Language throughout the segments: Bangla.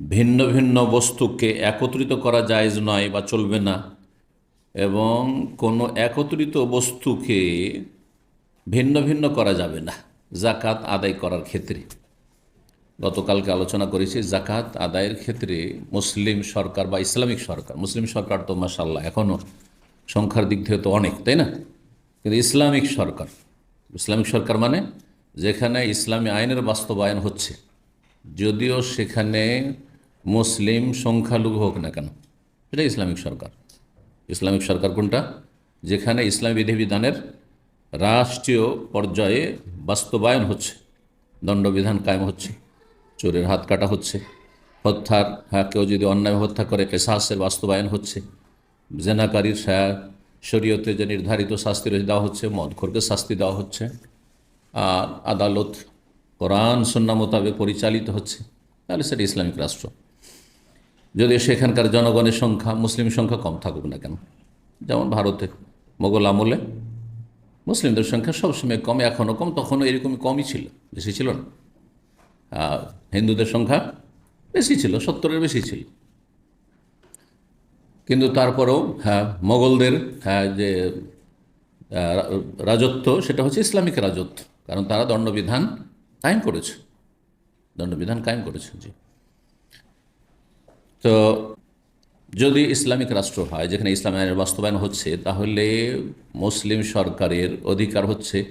ভিন্ন ভিন্ন বস্তুকে একত্রিত করা জায়েজ নয় বা চলবে না। এবং কোনো একত্রিত বস্তুকে ভিন্ন ভিন্ন করা যাবে না। জাকাত আদায় করার ক্ষেত্রে। গতকালকে আলোচনা করেছি, জাকাত আদায়ের ক্ষেত্রে মুসলিম সরকার বা ইসলামিক সরকার, মুসলিম সরকার তো মাসাল্লাহ এখনও সংখ্যার দিক থেকে তো অনেক, তাই না? কিন্তু ইসলামিক সরকার ইসলামিক সরকার মানে যেখানে ইসলামী আইনের বাস্তবায়ন হচ্ছে। যদিও সেখানে মুসলিম সংখ্যালঘু হোক না কেন এটা ইসলামিক সরকার। ইসলামিক সরকার কোনটা? যেখানে ইসলামী বিধিবিধানের রাষ্ট্রীয় পর্যায়ে বাস্তবায়ন হচ্ছে দণ্ডবিধান কায়েম হচ্ছে চোরের হাত কাটা হচ্ছে হত্যার হ্যাঁ কেউ যদি অন্যায় হত্যা করে কেসাসের বাস্তবায়ন হচ্ছে জেনাকারীর হ্যাঁ, শরীয়তে যে নির্ধারিত শাস্তি রয়েছে দেওয়া হচ্ছে মদখোরকে শাস্তি দেওয়া হচ্ছে আর আদালত কোরআন সন্না মোতাবেক পরিচালিত হচ্ছে তাহলে সেটা ইসলামিক রাষ্ট্র। যদি সেখানকার জনগণের সংখ্যা, মুসলিম সংখ্যা কম থাকুক না কেন? যেমন ভারতে মোগল আমলে মুসলিমদের সংখ্যা সবসময় কম, এখনও কম, তখনও এরকমই কমই ছিল, বেশি ছিল না। হিন্দুদের সংখ্যা বেশি ছিল, সত্তরের বেশি ছিল। কিন্তু তারপরেও হ্যাঁ মোগলদের হ্যাঁ যে রাজত্ব, সেটা হচ্ছে ইসলামিক রাজত্ব, কারণ তারা দণ্ডবিধান কায়েম করেছে। দণ্ডবিধান কায়েম করেছে, জি। তো যদি ইসলামিক রাষ্ট্র হয়, যেখানে ইসলাম আইনের বাস্তবায়ন হচ্ছে, তাহলে মুসলিম সরকারের অধিকার হচ্ছে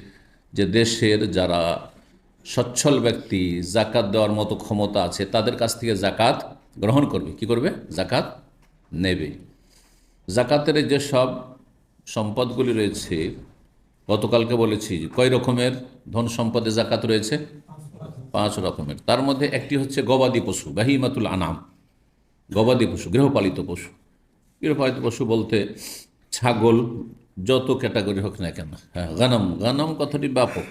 যে দেশের যারা সচ্ছল ব্যক্তি, জাকাত দেওয়ার মতো ক্ষমতা আছে, তাদের কাছ থেকে জাকাত গ্রহণ করবে। কি করবে? জাকাত নেবে। জাকাতের যে সব সম্পদগুলি রয়েছে, গতকালকে বলেছি, কয় রকমের ধন সম্পদে জাকাত রয়েছে? পাঁচ রকমের। তার মধ্যে একটি হচ্ছে গবাদি পশু, বাহিমাতুল আনাম। গবাদি পশু, গৃহপালিত পশু। গৃহপালিত পশু বলতে ছাগল, যত ক্যাটাগরি হোক না কেন। হ্যাঁ গানম গানম কথাটি ব্যাপক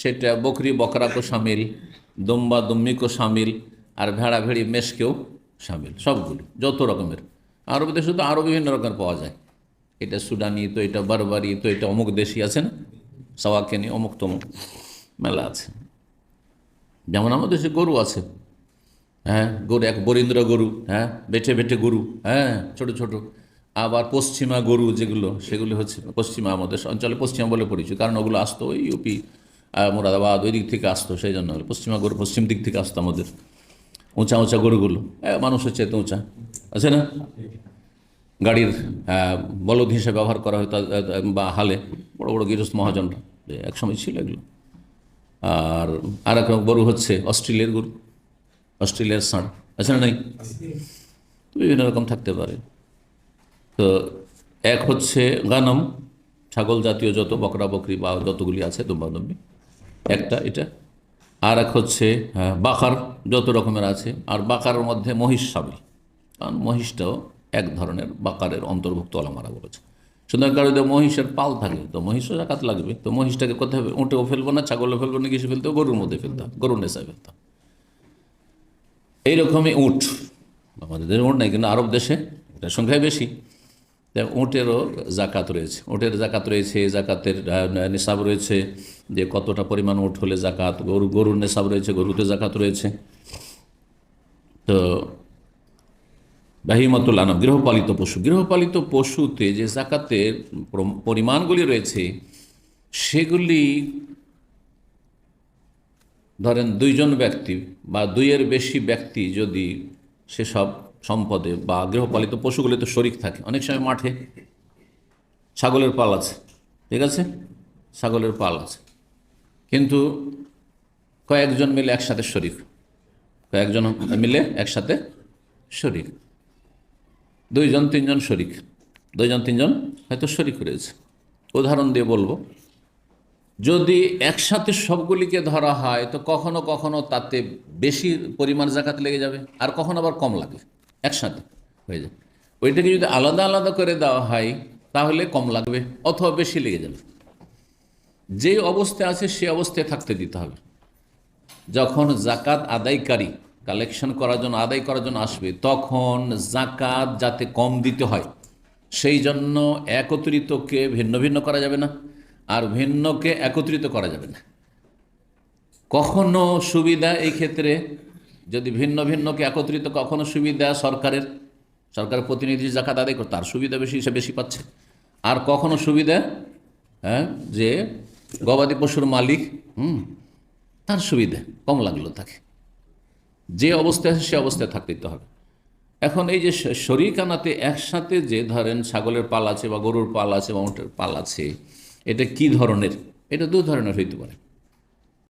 সেটা বকরি বকরাকো সামিল, দম্বা দম্মিকো সামিল, আর ভেড়া ভেড়ি মেষকেও সামিল, সবগুলি, যত রকমের। আরব দেশে তো আরও বিভিন্ন রকমের পাওয়া যায়। এটা সুডানি, তো এটা বারবারি, তো এটা অমুক দেশি আছে না? সাওয়াকেনি, অমুক তমুক, মেলা আছে। যেমন আমাদের দেশে গরু আছে। হ্যাঁ গরু এক বরিন্দ্র গরু হ্যাঁ বেটে বেটে গরু হ্যাঁ ছোট ছোট। আবার পশ্চিমা গরু যেগুলো সেগুলো হচ্ছে পশ্চিমা আমাদের অঞ্চলে পশ্চিমা বলে পরিচয় কারণ ওগুলো আসতো ওই ইউপি মুরাদাবাদ ওই দিক থেকে আসতো সেই জন্য পশ্চিমা গরু পশ্চিম দিক থেকে আসতো আমাদের। উঁচা উঁচা গরুগুলো হ্যাঁ মানুষের চেয়ে তো উঁচা আছে না? গাড়ির বলদ হিসেবে ব্যবহার করা আহ, বা হালে বড় বড় গৃহস্থ মহাজনরা একসময় ছিল এগুলো। আর আর এক গরু হচ্ছে অস্ট্রেলিয়ার গরু। অস্ট্রেলিয়ার ষাঁড় আছে না নাই? বিভিন্ন রকম থাকতে পারে। তো এক হচ্ছে গানম ছাগল জাতীয় যত বকরা বকরি বা যতগুলি আছে দম্বাদম্বি একটা এটা। আর এক হচ্ছে হ্যাঁ, বাকার যত রকমের আছে। আর বাকারের মধ্যে মহিষ সামিল। কারণ মহিষটাও এক ধরনের বাকারের অন্তর্ভুক্ত আলামারা বলেছে। সুতরাং কারও যদি মহিষের পাল থাকে তো মহিষও জাকাত লাগবে। তো মহিষটাকে কোথায় উঠেও ফেলব না ছাগলও ফেলব না কিছু ফেলতে গরুর মধ্যে ফেলতে হবে গরুর নেশায় ফেলতে হবে। এইরকমই উঁট। আমাদের দেশে উঁট নাই, কিন্তু আরব দেশে এটার সংখ্যাই বেশি। উঁটেরও জাকাত রয়েছে। উঁটের জাকাত রয়েছে জাকাতের নিসাব রয়েছে যে কতটা পরিমাণ উঁট হলে জাকাত, গরু, গরুর নিসাব রয়েছে, গরুতে জাকাত রয়েছে। তো বাহিমতুল আনব গৃহপালিত পশু। গৃহপালিত পশুতে যে জাকাতের পরিমাণগুলি রয়েছে, সেগুলি ধরেন দুইজন ব্যক্তি বা দুইয়ের বেশি ব্যক্তি যদি সেসব সম্পদে বা গৃহপালিত পশুগুলিতে শরিক থাকে, অনেক সময় মাঠে ছাগলের পাল আছে, ঠিক আছে? ছাগলের পাল আছে। কিন্তু কয়েকজন মিলে একসাথে শরিক, কয়েকজন মিলে একসাথে শরিক। দুইজন, তিনজন শরিক, দুইজন, তিনজন হয়তো শরিক রয়েছে। উদাহরণ দিয়ে বলব যদি একসাথে সবগুলিকে ধরা হয়, তো কখনো কখনো তাতে বেশি পরিমাণ জাকাত লেগে যাবে, আর কখনো আবার কম লাগে, একসাথে হয়ে যাবে ওইটাকে যদি আলাদা আলাদা করে দেওয়া হয়, তাহলে কম লাগবে অথবা বেশি লেগে যাবে। যে অবস্থায় আছে, সে অবস্থায় থাকতে দিতে হবে। যখন জাকাত আদায়কারী কালেকশন করার জন্য, আদায় করার জন্য আসবে, তখন জাকাত যাতে কম দিতে হয়, সেই জন্য একত্রিতকে ভিন্ন ভিন্ন করা যাবে না। আর ভিন্নকে একত্রিত করা যাবে না। কখনো সুবিধা এই ক্ষেত্রে, যদি ভিন্ন ভিন্নকে একত্রিত কখনো সুবিধা সরকারের, সরকার প্রতিনিধি জাকাত আদায় তার সুবিধা বেশি, সে বেশি পাচ্ছে। আর কখনো সুবিধা হ্যাঁ যে গবাদি পশুর মালিক, হুম, তার সুবিধা কম লাগল তাকে যে অবস্থায় আছে সে অবস্থায় থাকতে হবে। এখন এই যে শ- শরিকানাতে একসাথে যে ধরেন ছাগলের পাল আছে বা গরুর পাল আছে বা উটের পাল আছে এটা কি ধরনের? এটা দু ধরনের হইতে পারে।